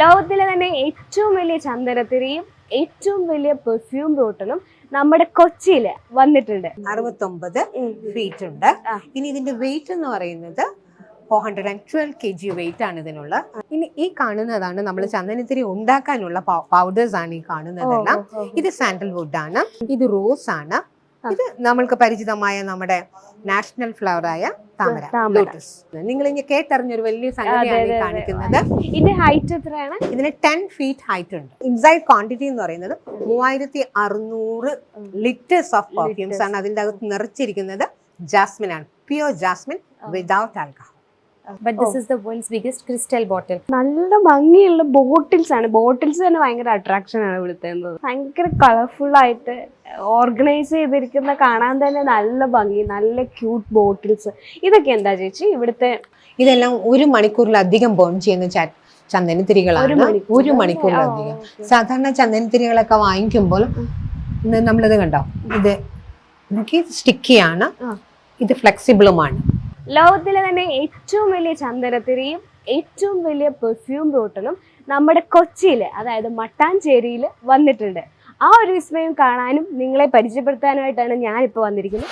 ലോകത്തിലെ തന്നെ ഏറ്റവും വലിയ ചന്ദനത്തിരിയും ഏറ്റവും വലിയ പെർഫ്യൂം ബോട്ടിലും നമ്മുടെ കൊച്ചിയിൽ വന്നിട്ടുണ്ട്. അറുപത്തൊമ്പത് ഫീറ്റ് ഉണ്ട്. ഇനി ഇതിന്റെ വെയിറ്റ് എന്ന് പറയുന്നത് four hundred and twelve K G weight ആണ് ഇതിനുള്ള. ഇനി ഈ കാണുന്നതാണ് നമ്മൾ ചന്ദനത്തിരി ഉണ്ടാക്കാനുള്ള പൗഡേഴ്സ് ആണ് ഈ കാണുന്നതെല്ലാം. ഇത് സാൻഡൽവുഡ് ആണ്. ഇത് റോസ് ആണ്. ഇത് നമ്മൾക്ക് പരിചിതമായ നമ്മുടെ നാഷണൽ ഫ്ലവർ ആയ താമര. ലോട്ടസ് നിങ്ങൾ ഇനി കേട്ടറിഞ്ഞൊരു വലിയ സംഗതിയാണ് കാണിക്കുന്നത്. ഇതിന്റെ ഹൈറ്റ് എത്രയാണ്? ഇതിന് ടെൻ ഫീറ്റ് ഹൈറ്റ് ഉണ്ട്. ഇൻസൈഡ് ക്വാണ്ടിറ്റി എന്ന് പറയുന്നത് മൂവായിരത്തി അറുന്നൂറ് ലിറ്റേഴ്സ് ഓഫ് പെർഫ്യൂംസ് ആണ് അതിന്റെ അകത്ത് നിറച്ചിരിക്കുന്നത് ജാസ്മിൻ ആണ്. Pure jasmine without alcohol But this is the world's biggest crystal bottle. നല്ല ഭംഗിയുള്ള ബോട്ടിൽസ് ആണ്. ബോട്ടിൽസ് തന്നെ ഭയങ്കര അട്രാക്ഷൻ ആണ് ഇവിടുത്തെ ഭയങ്കര കളർഫുൾ ആയിട്ട് ഓർഗനൈസ് ചെയ്തിരിക്കുന്ന കാണാൻ തന്നെ നല്ല ഭംഗി നല്ല ക്യൂട്ട് ബോട്ടിൽസ് ഇതൊക്കെ എന്താ ചേച്ചി ഇവിടുത്തെ? ഇതെല്ലാം ഒരു മണിക്കൂറിലധികം ബേൺ ചെയ്യുന്ന ചാറ്റ് ചന്ദനത്തിരികളാണ് ഒരു മണിക്കൂറിലധികം. സാധാരണ ചന്ദനത്തിരികളൊക്കെ വാങ്ങിക്കുമ്പോൾ നമ്മളിത് കണ്ടോ? ഇത് എനിക്ക് സ്റ്റിക്കിയാണ്. ഇത് ഫ്ലെക്സിബിളുമാണ് ലോകത്തിലെ തന്നെ ഏറ്റവും വലിയ ചന്ദനത്തിരിയും ഏറ്റവും വലിയ പെർഫ്യൂം ബോട്ടിലും നമ്മുടെ കൊച്ചിയിൽ അതായത് മട്ടാഞ്ചേരിയിൽ വന്നിട്ടുണ്ട്. ആ ഒരു വിസ്മയം കാണാനും നിങ്ങളെ പരിചയപ്പെടുത്താനുമായിട്ടാണ് ഞാനിപ്പോൾ വന്നിരിക്കുന്നത്.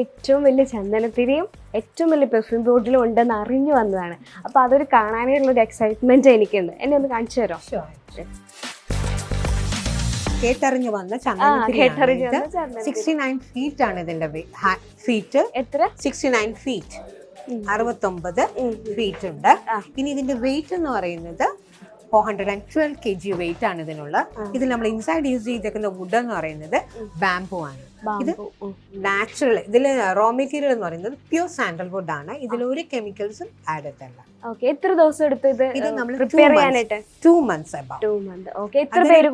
ഏറ്റവും വലിയ ചന്ദനത്തിരിയും ഏറ്റവും വലിയ പെർഫ്യൂം ബോട്ടിലും ഉണ്ടെന്ന് അറിഞ്ഞു വന്നതാണ്. അപ്പോൾ അതൊരു കാണാനായിട്ടുള്ള ഒരു എക്സൈറ്റ്മെന്റ് എനിക്കുണ്ട്. എന്നെ ഒന്ന് കാണിച്ചു തരാം? കേട്ടറിഞ്ഞു വന്ന ചന്ദനത്തിരി. സിക്സ്റ്റി നയൻ ഫീറ്റ് ആണ് ഇതിന്റെ ഫീറ്റ് എത്ര? Sixty nine feet. അറുപത്തൊമ്പത്. ഫീറ്റ് ഉണ്ട്. ഇനി ഇതിന്റെ വെയിറ്റ് എന്ന് പറയുന്നത് four hundred and twelve K G weight ആണ് ഇതിനുള്ള. ഇതിൽ നമ്മൾ ഇൻസൈഡ് യൂസ് ചെയ്തേക്കുന്ന വുഡ് എന്ന് പറയുന്നത് ബാംബു ആണ്. ഇത് നാച്ചുറൽ ഇതിൽ റോ മെറ്റീരിയൽ എന്ന് പറയുന്നത് പ്യൂർ സാൻഡൽവുഡ് ആണ്. ഇതിൽ ഒരു കെമിക്കൽസും ആഡ് ചെയ്തല്ല എത്ര ദിവസം എടുത്തു ഇത് ഇത് നമ്മൾ പ്രിപ്പയർ ചെയ്യാനായിട്ട്? ടു മന്ത്സ് അബൌട്ട്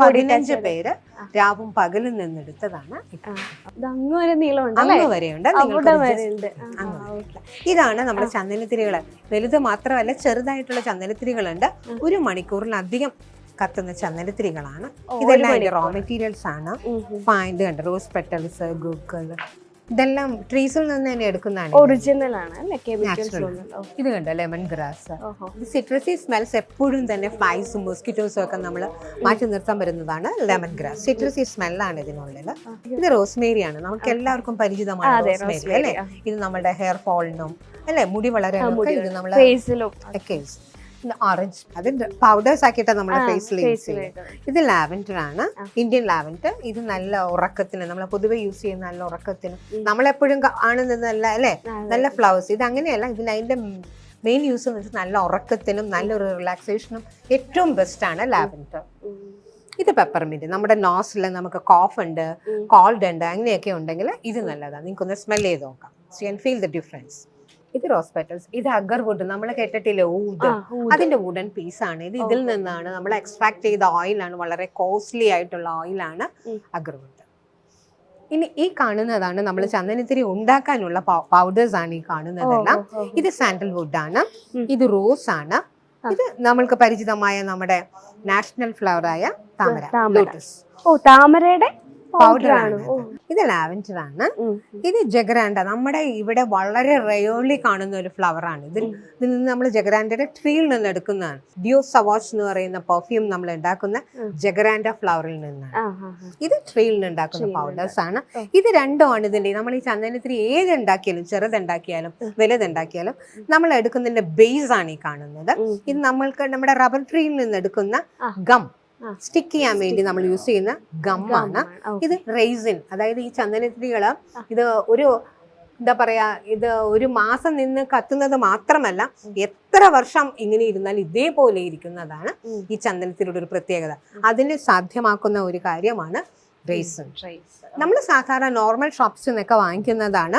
പതിനഞ്ച് പേര് രാവും പകലും നിന്നെടുത്തതാണ് അങ്ങ് വരെയുണ്ട്. ഇതാണ് നമ്മുടെ ചന്ദനത്തിരികൾ വലുത് മാത്രമല്ല ചെറുതായിട്ടുള്ള ചന്ദനത്തിരികളുണ്ട്. ഒരു മണിക്കൂറിലധികം കത്തുന്ന ചന്ദനത്തിരികളാണ്. ഇതെല്ലാം അതിന്റെ റോ മെറ്റീരിയൽസ് ആണ്. ഫൈൻഡ് കണ്ട് റോസ് പെറ്റൽസ് ഗുക്കൾ ഇതെല്ലാം ട്രീസിൽ നിന്ന് തന്നെ എടുക്കുന്നതാണ് ഒറിജിനൽ ആണ്. ഇത് കണ്ടോ ലെമൺ ഗ്രാസ് സിട്രസി സ്മെൽസ് എപ്പോഴും തന്നെ ഫ്ലൈസും മോസ്കിറ്റോസും ഒക്കെ നമ്മൾ മാറ്റി നിർത്താൻ വരുന്നതാണ് ലെമൺ ഗ്രാസ് സിട്രസി സ്മെല്ലാണ് ഇതിനുള്ളിൽ ഇത് റോസ്മേരി ആണ്. നമുക്ക് എല്ലാവർക്കും പരിചിതമാണ് റോസ്മേരി അല്ലേ? ഇത് നമ്മുടെ ഹെയർ ഫോളിനും അല്ലേ? മുടി വളരാനൊക്കെ ഇത് നമ്മൾ ഓറഞ്ച് അത് പൗഡേഴ്സ് ആക്കിയിട്ട് നമ്മുടെ ഫേസിൽ യൂസ് ഫേസിൽ ചെയ്യും ഇത് ലാവൻഡർ ആണ്. Indian lavender. ഇത് നല്ല ഉറക്കത്തിന് നമ്മൾ പൊതുവെ യൂസ് ചെയ്യുന്ന നല്ല ഉറക്കത്തിന്. നമ്മളെപ്പോഴും കാണുന്നതല്ല അല്ലേ? നല്ല ഫ്ലവേഴ്സ് ഇത് അങ്ങനെയല്ല ഇതിന് അതിന്റെ മെയിൻ യൂസ് എന്ന് വെച്ചാൽ നല്ല ഉറക്കത്തിനും നല്ലൊരു റിലാക്സേഷനും ഏറ്റവും ബെസ്റ്റ് ആണ് ലാവൻഡർ. ഇത് പെപ്പർമിന്റ് നമ്മുടെ നോസിൽ നമുക്ക് കോഫ് ഉണ്ട് കോൾഡ് ഉണ്ട് അങ്ങനെയൊക്കെ ഉണ്ടെങ്കിൽ ഇത് നല്ലതാണ്. നിങ്ങൾക്കൊന്ന് സ്മെൽ ചെയ്ത് നോക്കാം. So you feel the difference ഇത് റോസ് പെറ്റൽസ് ഇത് അഗർവുഡ് നമ്മൾ കേട്ടിട്ടില്ലേ ഊത്? അതിന്റെ വുഡൻ പീസ് ആണ്. ഇത് ഇതിൽ നിന്നാണ് നമ്മൾ എക്സ്ട്രാക്ട് ചെയ്ത ഓയിലാണ് വളരെ കോസ്റ്റ്ലി ആയിട്ടുള്ള ഓയിലാണ് അഗർ അഗർവുഡ് ഇനി ഈ കാണുന്നതാണ് നമ്മൾ ചന്ദനത്തിരി ഉണ്ടാക്കാനുള്ള പൗഡേഴ്സ് ആണ് ഈ കാണുന്നതെല്ലാം. ഇത് സാൻഡൽവുഡ് ആണ്. ഇത് റോസ് ആണ്. ഇത് നമ്മൾക്ക് പരിചിതമായ നമ്മുടെ നാഷണൽ ഫ്ലവർ ആയ താമര താമര. ലോട്ടസ് ഓ താമരയുടെ പൗഡർ ആണ്. ഇത് ലാവൻഡർ ആണ്. ഇത് ജഗരാൻഡ. നമ്മുടെ ഇവിടെ വളരെ റയോളി കാണുന്ന ഒരു ഫ്ലവർ ആണ്. ഇതിൽ ഇതിൽ നിന്ന് നമ്മൾ ജഗരാൻഡയുടെ ട്രീയിൽ നിന്ന് എടുക്കുന്നതാണ്. ഡിയോ സവാഷ് എന്ന് പറയുന്ന പെർഫ്യൂം നമ്മൾ ഉണ്ടാക്കുന്ന ജഗരാൻഡ ഫ്ലവറിൽ നിന്നാണ്. ഇത് ട്രീയിൽ നിന്ന് ഉണ്ടാക്കുന്ന പൗഡേഴ്സ് ആണ്. ഇത് രണ്ടും ആണ് ഇതിന്റെ നമ്മൾ ഈ ചന്ദനത്തിരി ഏത് ഉണ്ടാക്കിയാലും ചെറുതുണ്ടാക്കിയാലും വലുതുണ്ടാക്കിയാലും നമ്മൾ എടുക്കുന്നതിന്റെ ബേസ് ആണ് ഈ കാണുന്നത്. ഇത് നമ്മൾക്ക് നമ്മുടെ റബ്ബർ ട്രീയിൽ നിന്ന് എടുക്കുന്ന ഗം. സ്റ്റിക്ക് ചെയ്യാൻ വേണ്ടി നമ്മൾ യൂസ് ചെയ്യുന്ന ഗമ്മാണ് ഇത് റൈസിൻ അതായത് ഈ ചന്ദനത്തിരികൾ ഇത് ഒരു എന്താ പറയാ ഇത് ഒരു മാസം നിന്ന് കത്തുന്നത് മാത്രമല്ല എത്ര വർഷം ഇങ്ങനെ ഇരുന്നാൽ ഇതേപോലെ ഇരിക്കുന്നതാണ് ഈ ചന്ദനത്തിലൂടെ ഒരു പ്രത്യേകത. അതിന് സാധ്യമാക്കുന്ന ഒരു കാര്യമാണ് റേസൺ. നമ്മൾ സാധാരണ നോർമൽ ഷോപ്സിൽ നിന്നൊക്കെ വാങ്ങിക്കുന്നതാണ്.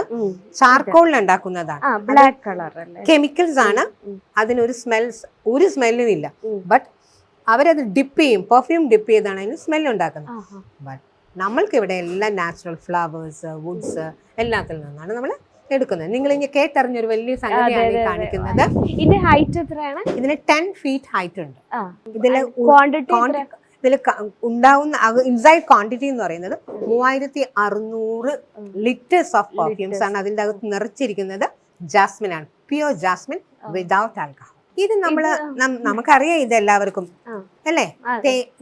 ചാർക്കോളിൽ ഉണ്ടാക്കുന്നതാണ്. ബ്ലാക്ക് കളർ കെമിക്കൽസ് ആണ്. അതിനൊരു സ്മെൽസ് ഒരു സ്മെല്ലിനില്ല ഇല്ല. ബട്ട് അവരത് ഡിപ്പ് ചെയ്യും. പെർഫ്യൂം ഡിപ്പ് ചെയ്താണ് അതിന് സ്മെൽ ഉണ്ടാക്കുന്നത്. ബട്ട് നമ്മൾക്ക് ഇവിടെ എല്ലാം നാച്ചുറൽ ഫ്ലവേഴ്സ് വുഡ്സ് എല്ലാത്തിൽ നിന്നാണ് നമ്മൾ എടുക്കുന്നത്. നിങ്ങൾ ഇങ്ങനെ കേട്ടറിഞ്ഞൊരു വലിയ സംഗതിയാണ് കാണിക്കുന്നത്. ഇതിന്റെ ഹൈറ്റ് എത്രയാണ്? ഇതിന് ടെൻ ഫീറ്റ് ഹൈറ്റ് ഉണ്ട്. ഇതിലെ ക്വാണ്ടിറ്റി ഇതിൽ ഉണ്ടാവുന്ന ഇൻസൈഡ് ക്വാണ്ടിറ്റി എന്ന് പറയുന്നത് മൂവായിരത്തി അറുന്നൂറ് ലിറ്റേഴ്സ് ഓഫ് പെർഫ്യൂംസ് ആണ് അതിന്റെ അകത്ത് നിറച്ചിരിക്കുന്നത്. ജാസ്മിൻ ആണ്. പ്യുവർ ജാസ്മിൻ വിതൗട്ട് ആൽക്കഹോൾ ഇത് നമ്മൾ നമുക്കറിയാം ഇത് എല്ലാവർക്കും. അല്ലേ.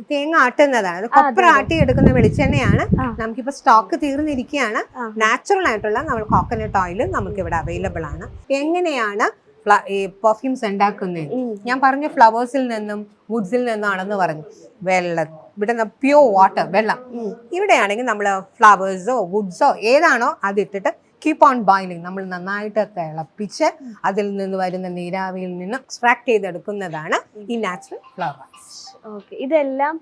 തേങ്ങ ആട്ടുന്നതാണ്. അത് കൊപ്പർ ആട്ടി എടുക്കുന്ന വെളിച്ചെണ്ണയാണ്. നമുക്കിപ്പോ സ്റ്റോക്ക് തീർന്നിരിക്കുകയാണ്. നാച്ചുറൽ ആയിട്ടുള്ള നമ്മൾ കോക്കനട്ട് ഓയിൽ നമുക്ക് ഇവിടെ അവൈലബിൾ ആണ്. എങ്ങനെയാണ് ഈ പെർഫ്യൂംസ് ഉണ്ടാക്കുന്നത്? ഞാൻ പറഞ്ഞ ഫ്ലവേഴ്സിൽ നിന്നും വുഡ്സിൽ നിന്നാണെന്ന് പറഞ്ഞു. വെള്ളം ഇവിടെ പ്യൂർ വാട്ടർ വെള്ളം. ഇവിടെയാണെങ്കിൽ നമ്മൾ ഫ്ലവേഴ്സോ വുഡ്സോ ഏതാണോ അതിട്ടിട്ട് കീപ്പ് ഓൺ ബോയിലിംഗ് നമ്മൾ നന്നായിട്ട് തിളപ്പിച്ച് അതിൽ നിന്ന് വരുന്ന നീരാവിയിൽ നിന്ന് എക്സ്ട്രാക്ട് ചെയ്തെടുക്കുന്നതാണ് ഈ നാച്ചുറൽ ഫ്ലവർ ഓക്കെ ഇതെല്ലാം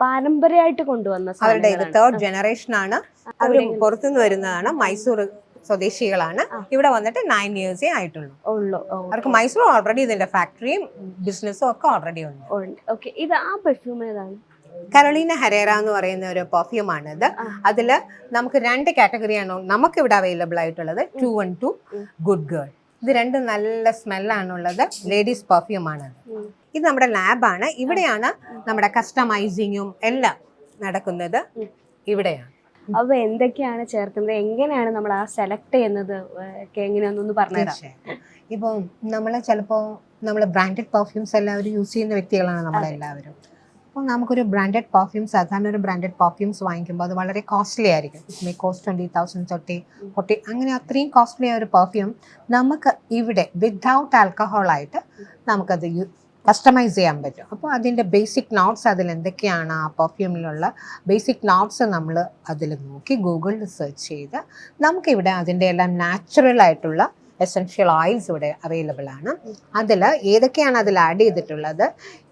പാരമ്പര്യമായിട്ട് കൊണ്ടുവന്ന അവരുടെ ഇത് തേർഡ് ജനറേഷൻ ആണ്. അവർ പുറത്തുനിന്ന് വരുന്നതാണ്. മൈസൂർ സ്വദേശികളാണ്. ഇവിടെ വന്നിട്ട് നയൻ ഇയേഴ്സേ ആയിട്ടുള്ളൂ. ഉള്ളൂ. അവർക്ക് മൈസൂർ ഓൾറെഡി ഇതിന്റെ ഫാക്ടറിയും ബിസിനസ്സും ഒക്കെ ഓൾറെഡി ഉണ്ട്. ഓക്കെ ഇത് ആ പെർഫ്യൂം ഏതാണ്? കരോളീന ഹരേറ എന്ന് പറയുന്ന ഒരു പെർഫ്യൂം ആണിത്. അതിൽ നമുക്ക് രണ്ട് കാറ്റഗറിയാണ് നമുക്ക് ഇവിടെ അവൈലബിൾ ആയിട്ടുള്ളത് two one two good girl ഇത് രണ്ട് നല്ല സ്മെല്ലാണുള്ളത് ലേഡീസ് പെർഫ്യൂം ആണ്. ഇത് നമ്മുടെ ലാബാണ് ഇവിടെയാണ് നമ്മുടെ കസ്റ്റമൈസിങ്ങും എല്ലാം നടക്കുന്നത്. ഇവിടെയാണ്. അവ എന്തൊക്കെയാണ് ചേർക്കുന്നത്? എങ്ങനെയാണ് നമ്മൾ ആ സെലക്ട് ചെയ്യുന്നത്? എങ്ങനെയാണെന്നൊന്ന് പറഞ്ഞു ഇപ്പോൾ നമ്മൾ ചിലപ്പോൾ നമ്മൾ ബ്രാൻഡഡ് പെർഫ്യൂംസ് എല്ലാവരും യൂസ് ചെയ്യുന്ന വ്യക്തികളാണ് നമ്മളെല്ലാവരും. അപ്പോൾ നമുക്കൊരു ബ്രാൻഡഡ് പെർഫ്യൂംസ് സാധാരണ ഒരു ബ്രാൻഡഡ് പെർഫ്യൂംസ് വാങ്ങിക്കുമ്പോൾ അത് വളരെ കോസ്റ്റ്ലി ആയിരിക്കും. മേ കോസ്റ്റ് ട്വന്റി തൗസൻഡ് തൊട്ടി ഫോർട്ടി അങ്ങനെ അത്രയും കോസ്റ്റ്ലി ആയ ഒരു പെർഫ്യൂം നമുക്ക് ഇവിടെ വിത്തൗട്ട് ആൽക്കഹോളായിട്ട് നമുക്കത് കസ്റ്റമൈസ് ചെയ്യാൻ പറ്റും. അപ്പോൾ അതിന്റെ ബേസിക് നോട്ട്സ് അതിൽ എന്തൊക്കെയാണ് ആ പെർഫ്യൂമിലുള്ള ബേസിക് നോട്ട്സ് നമ്മൾ അതിൽ നോക്കി ഗൂഗിളിൽ സെർച്ച് ചെയ്ത് നമുക്കിവിടെ അതിന്റെ എല്ലാം നാച്ചുറൽ ആയിട്ടുള്ള എസെൻഷ്യൽ ഓയിൽസ് ഇവിടെ അവൈലബിൾ ആണ്. അതിൽ ഏതൊക്കെയാണ് അതിൽ ആഡ് ചെയ്തിട്ടുള്ളത്?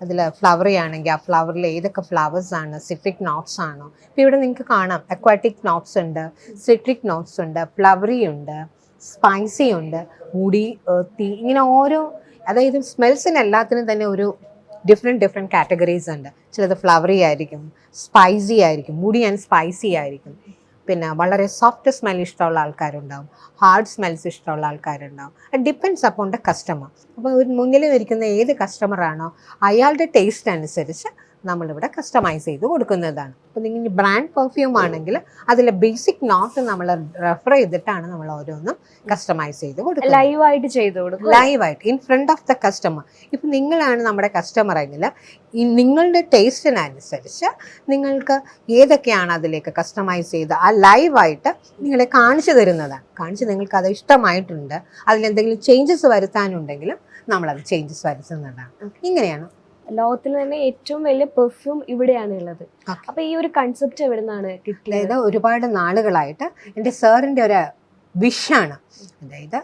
അതിൽ ഫ്ലവറി ആണെങ്കിൽ ആ ഫ്ലവറിൽ ഏതൊക്കെ ഫ്ലവേഴ്സ് ആണ്? സിട്രിക് നോട്ട്സ് ആണോ? ഇപ്പോൾ ഇവിടെ നിങ്ങൾക്ക് കാണാം. അക്വാറ്റിക് നോട്ട്സ് ഉണ്ട് സിട്രിക് നോട്ട്സ് ഉണ്ട് ഫ്ലവറി ഉണ്ട് സ്പൈസി ഉണ്ട് മുടി തീ ഇങ്ങനെ ഓരോ അതായത് സ്മെൽസിന് എല്ലാത്തിനും തന്നെ ഒരു ഡിഫറെന്റ് ഡിഫറെന്റ് കാറ്റഗറീസ് ഉണ്ട്. ചിലത് ഫ്ലവറി ആയിരിക്കും സ്പൈസി ആയിരിക്കും മുടി ആൻഡ് സ്പൈസി ആയിരിക്കും. പിന്നെ വളരെ സോഫ്റ്റ് സ്മെൽ ഇഷ്ടമുള്ള ആൾക്കാരുണ്ടാവും ഹാർഡ് സ്മെൽസ് ഇഷ്ടമുള്ള ആൾക്കാരുണ്ടാവും. ഡിപ്പെൻഡ്സ് അപ്പോൾ ദ കസ്റ്റമർ അപ്പോൾ ഒരു മുന്നിൽ ഇരിക്കുന്ന ഏത് കസ്റ്റമറാണോ അയാളുടെ ടേസ്റ്റ് അനുസരിച്ച് നമ്മളിവിടെ കസ്റ്റമൈസ് ചെയ്ത് കൊടുക്കുന്നതാണ്. അപ്പോൾ നിങ്ങൾ ബ്രാൻഡ് പെർഫ്യൂം ആണെങ്കിൽ അതിലെ ബേസിക് നോട്ട് നമ്മൾ റെഫർ ചെയ്തിട്ടാണ് നമ്മൾ ഓരോന്നും കസ്റ്റമൈസ് ചെയ്ത് കൊടുക്കുന്നത്. ലൈവായിട്ട് ചെയ്തു കൊടുക്കും. ലൈവായിട്ട് in front of the customer ഇപ്പം നിങ്ങളാണ് നമ്മുടെ കസ്റ്റമർ എങ്കിൽ നിങ്ങളുടെ ടേസ്റ്റിനനുസരിച്ച് നിങ്ങൾക്ക് ഏതൊക്കെയാണ് അതിലേക്ക് കസ്റ്റമൈസ് ചെയ്ത് ആ ലൈവായിട്ട് നിങ്ങളെ കാണിച്ചു തരുന്നതാണ് കാണിച്ച് നിങ്ങൾക്ക് അത് ഇഷ്ടമായിട്ടുണ്ട്. അതിലെന്തെങ്കിലും ചേഞ്ചസ് വരുത്താനുണ്ടെങ്കിലും നമ്മളത് ചേഞ്ചസ് വരുത്തുന്നതാണ്. ഇങ്ങനെയാണ് ലോകത്തിൽ തന്നെ ഏറ്റവും വലിയ പെർഫ്യൂം ഇവിടെയാണ് ഉള്ളത്. അപ്പൊ ഈ ഒരു കൺസെപ്റ്റ് എവിടെ നിന്നാണ് കിട്ടിയത്? അതായത് ഒരുപാട് നാളുകളായിട്ട് എന്റെ സാറിന്റെ ഒരു വിഷാണ് അതായത്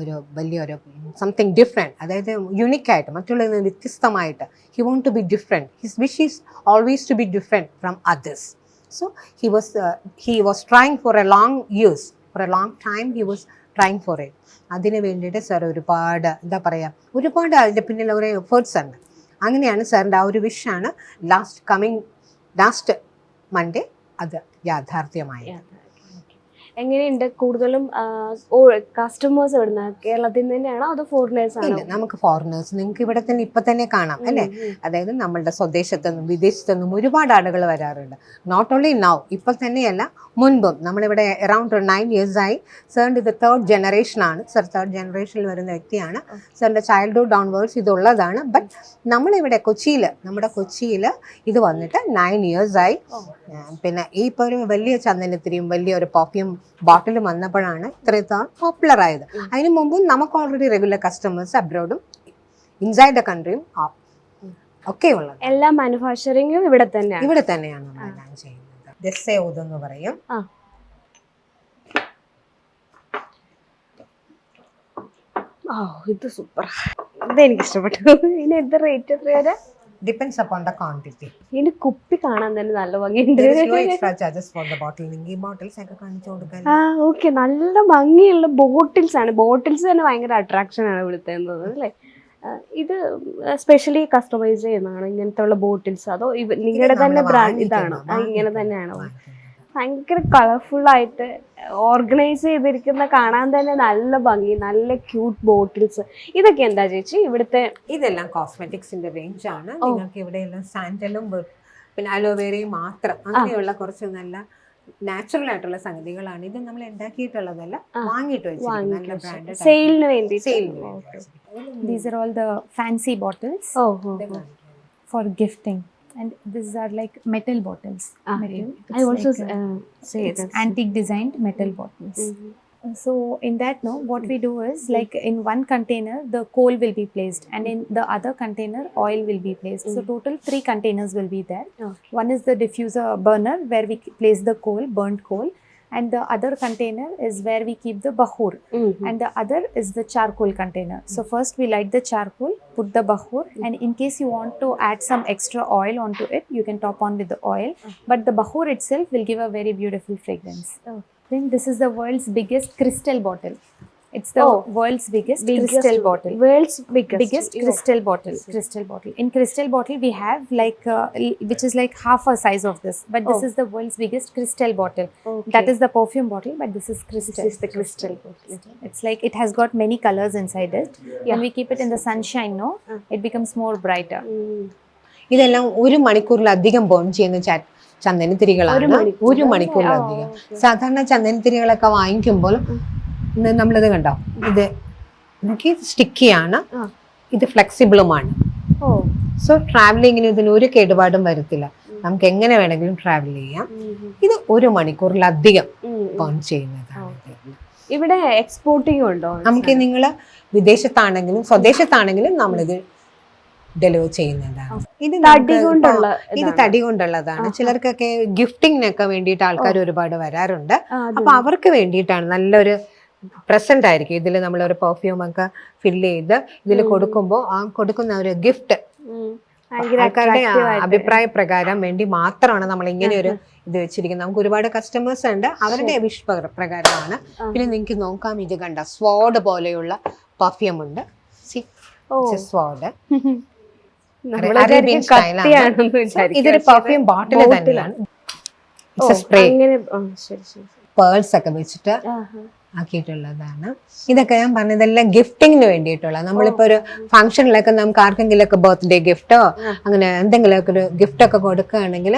ഒരു വലിയൊരു സംതിങ് ഡിഫറെന്റ് അതായത് യുണിക്കായിട്ട് മറ്റുള്ളതിൽ നിന്ന് വ്യത്യസ്തമായിട്ട് he want to be different his wish is always to be different from others so he was he was trying for a long years for a long time he was trying for it അതിന് വേണ്ടിയിട്ട് sir ഒരുപാട് എന്താ പറയുക ഒരുപാട് അതിന്റെ പിന്നിൽ കുറേ efforts ഉണ്ട്. അങ്ങനെയാണ് സാറിന്റെ ആ ഒരു വിഷാണ് ലാസ്റ്റ് കമ്മിങ് ലാസ്റ്റ് മൺഡേ അത് യാഥാർത്ഥ്യമായി എങ്ങനെയുണ്ട്? കൂടുതലും കസ്റ്റമേഴ്സ് എവിടുന്ന? കേരളത്തിൽ നിന്ന് തന്നെയാണോ അതോ ഫോറിനേഴ്സ് ആണോ? നമുക്ക് ഫോറിനേഴ്സ് നിങ്ങൾക്ക് ഇവിടെ തന്നെ ഇപ്പൊ തന്നെ കാണാം അല്ലേ. അതായത് നമ്മളുടെ സ്വദേശത്തുനിന്നും വിദേശത്തു നിന്നും ഒരുപാട് ആളുകൾ വരാറുണ്ട്. നോട്ട് ഓൺലി നൗ ഇപ്പൊ തന്നെയല്ല മുൻപും നമ്മളിവിടെ അറൌണ്ട് നയൻ ഇയേഴ്സായി സാറിന്റെ ഇത് തേർഡ് ജനറേഷൻ ആണ്. സർ തേർഡ് ജനറേഷനിൽ വരുന്ന വ്യക്തിയാണ്. സാറിന്റെ ചൈൽഡ്ഹുഡ് ഡൗൺവേർഡ്സ് ഇതുള്ളതാണ്. ബട്ട് നമ്മളിവിടെ കൊച്ചിയിൽ നമ്മുടെ കൊച്ചിയിൽ ഇത് വന്നിട്ട് നയൻ ഇയേഴ്സായി. പിന്നെ ഈ ഇപ്പോൾ ഒരു വലിയ ചന്ദനത്തിരിയും വലിയ ഒരു ബോട്ടിലും വന്നപ്പോഴാണ് ഇത്രയും പോപ്പുലർ ആയത്. അതിന് മുമ്പും നമുക്ക് ഓൾറെഡി റെഗുലർ കസ്റ്റമേഴ്സ് അബ്രോഡും ഇൻസൈഡ് ദ കൺട്രിയും ഒക്കെ ഉള്ളത്. എല്ലാ മാനുഫാക്ചറിങ്ങും ഇവിടെ തന്നെയാണ്. ഇവിടെ തന്നെയാണ് നമ്മളെല്ലാം ചെയ്യുന്നത്. പറയും. ഓ ഇത് സൂപ്പർ ഇത് എനിക്ക് ഇഷ്ടപ്പെട്ടു ഇനി എന്ത് റേറ്റ് എത്ര വരെ ഡിപ്പെൻസ് അപ്പോൺ ദ ക്വാണ്ടിറ്റി ഇതിന്റെ കുപ്പി കാണാൻ തന്നെ നല്ല ഭംഗിയുണ്ട്. Extra charges for the bottle നിങ്ങൾ ഈ ബോട്ടിൽസ് ഒക്കെ കാണിച്ചു കൊടുക്കാൻ. ആ ഓക്കെ നല്ല ഭംഗിയുള്ള ബോട്ടിൽസ് ആണ്. ബോട്ടിൽസ് തന്നെ ഭയങ്കര അട്രാക്ഷൻ ആണ് ഇവിടുത്തെ അല്ലേ? ഇത് സ്പെഷ്യലി കസ്റ്റമൈസ് ചെയ്യുന്നതാണ് ഇങ്ങനത്തെ ഉള്ള ബോട്ടിൽസ് അതോ നിങ്ങളുടെ തന്നെ ബ്രാൻഡ് ഇതാണോ? ഇങ്ങനെ തന്നെയാണോ. ഭയങ്കര കളർഫുൾ ആയിട്ട് ഓർഗനൈസ് ചെയ്തിരിക്കുന്ന കാണാൻ തന്നെ നല്ല ഭംഗി നല്ല ക്യൂട്ട് ബോട്ടിൽസ് ഇതൊക്കെ എന്താ ചേച്ചി ഇവിടുത്തെ? ഇതെല്ലാം കോസ്മെറ്റിക്സിന്റെ റേഞ്ച് ആണ്. നിങ്ങൾക്ക് ഇവിടെ എല്ലാം സാൻഡലും പിന്നെ അലോവേരയും മാത്രം. അങ്ങനെയുള്ള കുറച്ച് നല്ല നാച്ചുറൽ ആയിട്ടുള്ള സംഗതികളാണ്. ഇത് നമ്മൾ ഉണ്ടാക്കിയിട്ടുള്ളതല്ല വാങ്ങിയിട്ട് വെച്ചിരിക്കുന്നത് നല്ല ബ്രാൻഡ് സെയിലിന് വേണ്ടി സെയിലിന് These are all the fancy bottles for gifting. and these are like metal bottles. Ah, metal. I also like, uh, uh say it's antique designed metal bottles. Mm-hmm. So in that no, what we do is like in one container the coal will be placed and in the other container oil will be placed. Mm. So total three containers will be there. Okay. One is the diffuser burner where we place the coal, burnt coal and the other container is where we keep the bahur, mm-hmm. and the other is the charcoal container. So first we light the charcoal, put the bahur, and in case you want to add some extra oil onto it, you can top on with the oil. But the bahur itself will give a very beautiful fragrance. Oh. Then this is the world's biggest crystal bottle. It's the Oh. world's biggest, crystal bottle. World's biggest crystal bottle, crystal bottle. In crystal bottle, we have like uh, l- which is like half a size of this, but this Oh. is the world's biggest crystal bottle. Okay. That is the perfume bottle, but this is crystal. This is the crystal bottle. It's like it has got many colors inside it. When we keep it in the sunshine, no, it becomes more brighter. ഇതെല്ലാം ഒരു മണിക്കൂറിലധികം burn ചെയ്യുന്ന ച- ചന്ദനത്തിരികളാണ്. ഒരു മണിക്കൂറിലധികം സാധാരണ ചന്ദനത്തിരികളൊക്കെ വാങ്ങിക്കുമ്പോൾ നമ്മളിത് കണ്ടോ? ഇത് എനിക്ക് സ്റ്റിക്കിയാണ് ആണ്. ഇത് ഫ്ലെക്സിബിളുമാണ് സോ ട്രാവലിങ്ങിന് ഇതിന് ഒരു കേടുപാടും വരത്തില്ല. നമുക്ക് എങ്ങനെ വേണമെങ്കിലും ട്രാവൽ ചെയ്യാം. ഇത് ഒരു മണിക്കൂറിലധികം ബേൺ ചെയ്യുന്നതാണ് ഇവിടെ എക്സ്പോർട്ടിംഗ് ഉണ്ടോ? നമുക്ക് നിങ്ങൾ വിദേശത്താണെങ്കിലും സ്വദേശത്താണെങ്കിലും നമ്മളിത് ഡെലിവർ ചെയ്യുന്നതാണ്. ഇത് തടി കൊണ്ടുള്ള ഇത് തടി കൊണ്ടുള്ളതാണ്. ചിലർക്കൊക്കെ ഗിഫ്റ്റിങ്ങിനൊക്കെ വേണ്ടിയിട്ട് ആൾക്കാർ ഒരുപാട് വരാറുണ്ട്. അപ്പൊ അവർക്ക് വേണ്ടിയിട്ടാണ് നല്ലൊരു പ്രസന്റ് ആയിരിക്കും. ഇതിൽ നമ്മളൊരു പെർഫ്യൂം ഒക്കെ ഫില്ല് ചെയ്ത് ഇതിൽ കൊടുക്കുമ്പോൾ ആ കൊടുക്കുന്ന ഒരു ഗിഫ്റ്റ് ആൾക്കാരുടെ അഭിപ്രായ പ്രകാരം വേണ്ടി മാത്രമാണ് നമ്മൾ ഇങ്ങനെ ഒരു ഇത് വെച്ചിരിക്കുന്നത്. നമുക്ക് ഒരുപാട് കസ്റ്റമേഴ്സ് ഉണ്ട്. അവരുടെ വിഷ് പ്രകാരമാണ്. പിന്നെ നിങ്ങൾക്ക് നോക്കാം ഇത് കണ്ട സ്വാഡ് പോലെയുള്ള പെർഫ്യൂം ഉണ്ട്. ഓ. സ്വാഡ്. ഇതൊരു പെർഫ്യൂം ബോട്ടിൽ തന്നെയാണ്. സ്പ്രേ പേൾസ് ഒക്കെ വെച്ചിട്ട്. ആക്കിയിട്ടുള്ളതാണ്. ഇതൊക്കെ ഞാൻ പറഞ്ഞതെല്ലാം ഗിഫ്റ്റിങ്ങിന് വേണ്ടിയിട്ടുള്ള. നമ്മളിപ്പോ ഒരു ഫംഗ്ഷനിലൊക്കെ നമുക്ക് ആർക്കെങ്കിലും ഒക്കെ ബർത്ത്ഡേ ഗിഫ്റ്റോ അങ്ങനെ എന്തെങ്കിലുമൊക്കെ ഒരു ഗിഫ്റ്റ് ഒക്കെ കൊടുക്കുകയാണെങ്കിൽ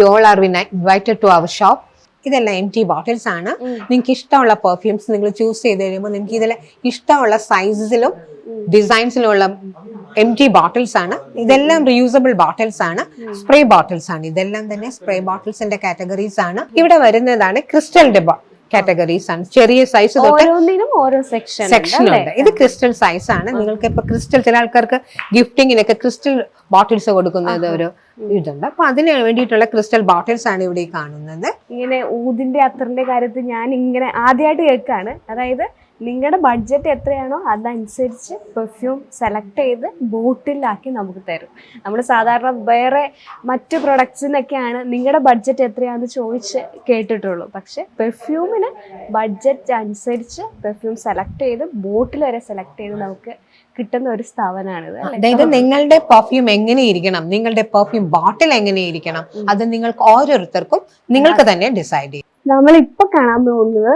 you all are we invited to our shop ഇതെല്ലാം എം ടി ബോട്ടിൽസ് ആണ് നിങ്ങൾക്ക് ഇഷ്ടമുള്ള പെർഫ്യൂംസ് നിങ്ങൾ ചൂസ് ചെയ്ത് കഴിയുമ്പോൾ നിങ്ങൾക്ക് ഇതിലെ ഇഷ്ടമുള്ള സൈസിലും ഡിസൈൻസിലുള്ള എം ടി ബോട്ടിൽസ് ആണ്. ഇതെല്ലാം റിയൂസബിൾ ബോട്ടിൽസ് ആണ്. സ്പ്രേ ബോട്ടിൽസ് ആണ്. ഇതെല്ലാം തന്നെ സ്പ്രേ ബോട്ടിൽസിന്റെ കാറ്റഗറീസ് ആണ്. ഇവിടെ വരുന്നതാണ് ക്രിസ്റ്റലിന്റെ കാറ്റഗറീസ് ആണ്. ചെറിയ സൈസ് തൊട്ട് ഓരോ സെക്ഷൻ സെക്ഷൻ ഉണ്ട്. ഇത് ക്രിസ്റ്റൽ സൈസ് ആണ്. നിങ്ങൾക്ക് ഇപ്പൊ ക്രിസ്റ്റൽ ചില ആൾക്കാർക്ക് ഗിഫ്റ്റിങ്ങിനൊക്കെ ക്രിസ്റ്റൽ ബോട്ടിൽസ് കൊടുക്കുന്നത് ഒരു ഇതുണ്ട്. അപ്പൊ അതിന് വേണ്ടിയിട്ടുള്ള ക്രിസ്റ്റൽ ബോട്ടിൽസ് ആണ് ഇവിടെ കാണുന്നത്. ഇങ്ങനെ ഊതിന്റെ അത്തറിന്റെ കാര്യത്തിൽ ഞാൻ ഇങ്ങനെ ആദ്യമായിട്ട് കേൾക്കാണ്. അതായത് നിങ്ങളുടെ ബഡ്ജറ്റ് എത്രയാണോ അതനുസരിച്ച് പെർഫ്യൂം സെലക്ട് ചെയ്ത് ബോട്ടിലാക്കി നമുക്ക് തരും. നമ്മൾ സാധാരണ വേറെ മറ്റ് പ്രൊഡക്ട്സിനൊക്കെയാണ് നിങ്ങളുടെ ബഡ്ജറ്റ് എത്രയാണെന്ന് ചോദിച്ച് കേട്ടിട്ടുള്ളൂ. പക്ഷേ പെർഫ്യൂമിന് ബഡ്ജറ്റ് അനുസരിച്ച് പെർഫ്യൂം സെലക്ട് ചെയ്ത് ബോട്ടിൽ വരെ സെലക്ട് ചെയ്ത് നമുക്ക് കിട്ടുന്ന ഒരു സ്ഥാപനമാണിത് അതായത് നിങ്ങളുടെ പെർഫ്യൂം എങ്ങനെയിരിക്കണം? നിങ്ങളുടെ പെർഫ്യൂം ബോട്ടിൽ എങ്ങനെയിരിക്കണം? അത് നിങ്ങൾക്ക് ഓരോരുത്തർക്കും നിങ്ങൾക്ക് തന്നെ ഡിസൈഡ് ചെയ്യാം നമ്മളിപ്പോ കാണാൻ പോകുന്നത്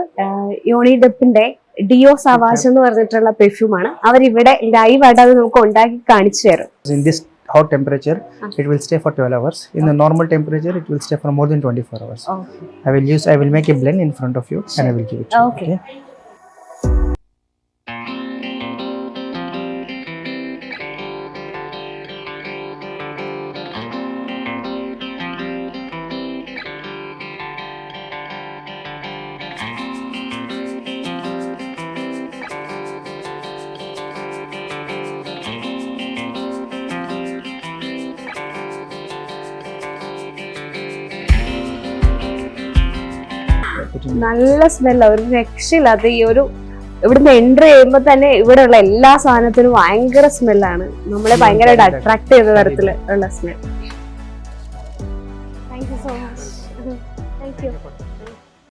യോണി ഡെപ്പിന്റെ ഡിയോ സവാജ് എന്ന് പറഞ്ഞിട്ടുള്ള പെർഫ്യൂമാണ് അവരിവിടെ ലൈവ് ആയിട്ട് അത് നമുക്ക് ഉണ്ടാക്കി കാണിച്ചു തരും in this hot temperature it will stay for 12 hours in the normal temperature it will stay for more than 24 hours i will use i will make a blend in front of you and i will give it to you okay നല്ല സ്മെല്ല ഒരു രക്ഷയില്ലാത്ത ഈ ഒരു ഇവിടുന്ന് entry ചെയ്യുമ്പോൾ തന്നെ ഇവിടെയുള്ള എല്ലാ സാധനത്തിനും ഭയങ്കര സ്മെല്ലാണ് നമ്മളെ ഭയങ്കരമായിട്ട് അട്രാക്ട് ചെയ്ത തരത്തിൽ ഉള്ള സ്മെൽ